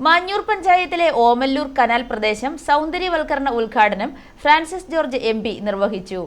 മാഞ്ഞൂർ പഞ്ചായത്തിലെ ഓമല്ലൂർ കനാൽ പ്രദേശം സൗന്ദര്യവൽക്കരണ ഉദ്ഘാടനം ഫ്രാൻസിസ് ജോർജ് എം നിർവഹിച്ചു.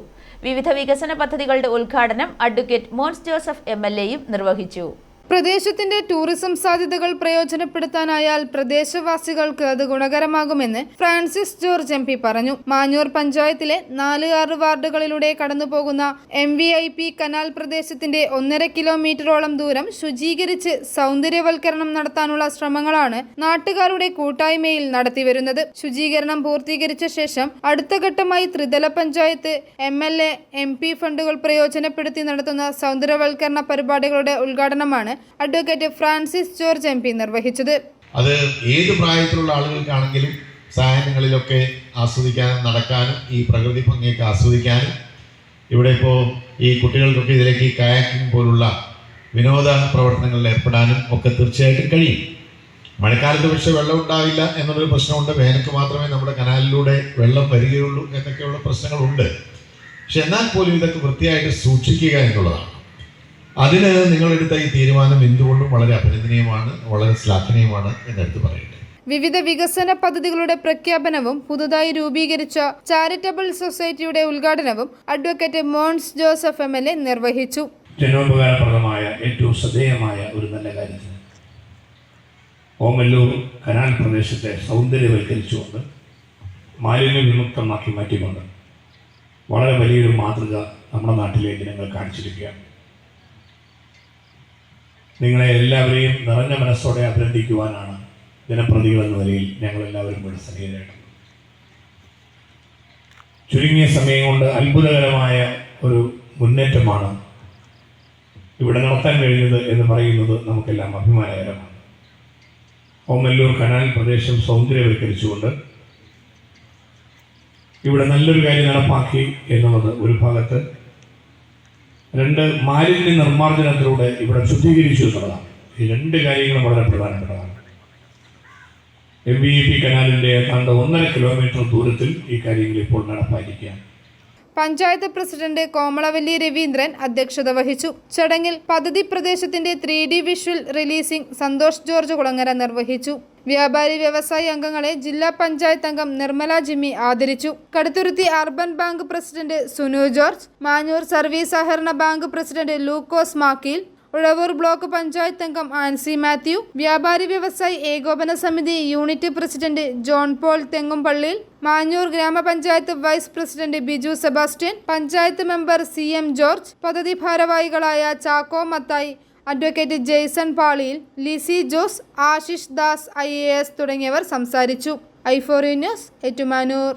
വിവിധ വികസന പദ്ധതികളുടെ ഉദ്ഘാടനം അഡ്വക്കേറ്റ് മോൻസ് ജോസഫ് എം നിർവഹിച്ചു. പ്രദേശത്തിന്റെ ടൂറിസം സാധ്യതകൾ പ്രയോജനപ്പെടുത്താനായാൽ പ്രദേശവാസികൾക്ക് അത് ഗുണകരമാകുമെന്ന് ഫ്രാൻസിസ് ജോർജ് എം പറഞ്ഞു. മാഞ്ഞൂർ പഞ്ചായത്തിലെ നാല് ആറ് വാർഡുകളിലൂടെ കടന്നുപോകുന്ന M V I P canal പ്രദേശത്തിന്റെ ഒന്നര കിലോമീറ്ററോളം ദൂരം ശുചീകരിച്ച് സൗന്ദര്യവൽക്കരണം നടത്താനുള്ള ശ്രമങ്ങളാണ് നാട്ടുകാരുടെ കൂട്ടായ്മയിൽ നടത്തിവരുന്നത്. ശുചീകരണം പൂർത്തീകരിച്ച ശേഷം അടുത്ത ഘട്ടമായി ത്രിതല panchayat M L A M P ഫണ്ടുകൾ പ്രയോജനപ്പെടുത്തി നടത്തുന്ന സൗന്ദര്യവൽക്കരണ പരിപാടികളുടെ ഉദ്ഘാടനമാണ് advocate Francis George M P നിർവഹിച്ചത്. അത് ഏത് പ്രായത്തിലുള്ള ആളുകൾക്കാണെങ്കിലും സായാഹ്നങ്ങളിലൊക്കെ ആസ്വദിക്കാനും നടക്കാനും ഈ പ്രകൃതി ഭംഗിയൊക്കെ ആസ്വദിക്കാനും ഇവിടെ ഇപ്പോൾ ഈ കുട്ടികൾക്കൊക്കെ ഇതിലേക്ക് കയാക്കിംഗ് പോലുള്ള വിനോദ പ്രവർത്തനങ്ങളിൽ ഏർപ്പെടാനും ഒക്കെ തീർച്ചയായിട്ടും കഴിയും. മഴക്കാലത്ത് പക്ഷേ വെള്ളം ഉണ്ടാവില്ല എന്നുള്ളൊരു പ്രശ്നമുണ്ട്. വേനൽക്ക് മാത്രമേ നമ്മുടെ കനാലിലൂടെ വെള്ളം വരികയുള്ളൂ എന്നൊക്കെയുള്ള പ്രശ്നങ്ങളുണ്ട്. പക്ഷെ എന്നാൽ പോലും ഇതൊക്കെ വൃത്തിയായിട്ട് സൂക്ഷിക്കുക എന്നുള്ളതാണ്. അതിന് നിങ്ങളെടുത്ത ഈ തീരുമാനം എന്തുകൊണ്ടും വളരെ അഭിനന്ദനീയമാണ് വളരെ ശ്ലാഘനീയമാണ് എന്നെടുത്ത് പറയട്ടെ. വിവിധ വികസന പദ്ധതികളുടെ പ്രഖ്യാപനവും പുതുതായി രൂപീകരിച്ച ചാരിറ്റബിൾ സൊസൈറ്റിയുടെ ഉദ്ഘാടനവും advocate Mons Joseph M L A നിർവഹിച്ചു. ജനോപകാരപ്രദമായ ഏറ്റവും ശ്രദ്ധേയമായ ഒരു നല്ല കാര്യത്തിന് ഓമല്ലൂർ കനാൽ പ്രദേശത്തെ സൗന്ദര്യവൽക്കരിച്ചുകൊണ്ട് മാലിന്യ വിമുക്തമാക്കി മാറ്റിക്കൊണ്ട് വളരെ വലിയൊരു മാതൃക നമ്മുടെ നാട്ടിലെ ജനങ്ങൾ കാണിച്ചിരിക്കുകയാണ്. നിങ്ങളെ എല്ലാവരെയും നിറഞ്ഞ മനസ്സോടെ അഭിനന്ദിക്കുവാനാണ് ജനപ്രതികൾ എന്ന നിലയിൽ ഞങ്ങളെല്ലാവരും കൂടെ സന്നിഹിതരായിട്ടുണ്ട് ചുരുങ്ങിയ സമയം കൊണ്ട് അത്ഭുതകരമായ ഒരു മുന്നേറ്റമാണ് ഇവിടെ നടത്താൻ കഴിഞ്ഞത് എന്ന് പറയുന്നത് നമുക്കെല്ലാം അഭിമാനകരമാണ്. ഓമല്ലൂർ കനാൽ പ്രദേശം സൗന്ദര്യവൽക്കരിച്ചുകൊണ്ട് ഇവിടെ നല്ലൊരു കാര്യം നടപ്പാക്കി എന്നുള്ളത് ഒരു ഭാഗത്ത് രണ്ട് മാലിന്യ നിർമ്മാർജനത്തിലൂടെ ഇവിടെ ശുദ്ധീകരിച്ചു എന്നുള്ളതാണ് ഈ രണ്ട് കാര്യങ്ങളും വളരെ പ്രധാനപ്പെട്ടതാണ്. എം ബി ഇ പി കനാലിന്റെ ഏതാണ്ട് ഒന്നര കിലോമീറ്റർ ദൂരത്തിൽ ഈ കാര്യങ്ങൾ ഇപ്പോൾ നടപ്പാക്കിയിരിക്കുകയാണ് പഞ്ചായത്ത് പ്രസിഡന്റ് കോമളവല്ലി രവീന്ദ്രൻ അധ്യക്ഷത വഹിച്ചു. ചടങ്ങിൽ പദ്ധതി പ്രദേശത്തിന്റെ three D visual releasing Santhosh George Kulangara നിർവഹിച്ചു. വ്യാപാരി വ്യവസായി അംഗങ്ങളെ ജില്ലാ പഞ്ചായത്ത് അംഗം നിർമ്മല ജിമ്മി ആദരിച്ചു. Kaduthuruthy urban bank president Sunu George Manjoor service സഹകരണ bank president Lukose Makkeel Uzhavoor block panchayat അംഗം ആൻസി മാത്യു വ്യാപാരി വ്യവസായി ഏകോപന സമിതി യൂണിറ്റ് പ്രസിഡന്റ് ജോൺ പോൾ തെങ്ങുംപള്ളിയിൽ മാഞ്ഞൂർ ഗ്രാമപഞ്ചായത്ത് vice president Biju Sebastian panchayat member C M George പദ്ധതി ഭാരവാഹികളായ ചാക്കോ മത്തായി അഡ്വക്കേറ്റ് ജെയ്സൺ പാളിയിൽ ലിസി ജോസ് ആശിഷ് ദാസ് ഐ തുടങ്ങിയവർ സംസാരിച്ചു. ഐഫോറി ന്യൂസ് ഏറ്റുമാനൂർ.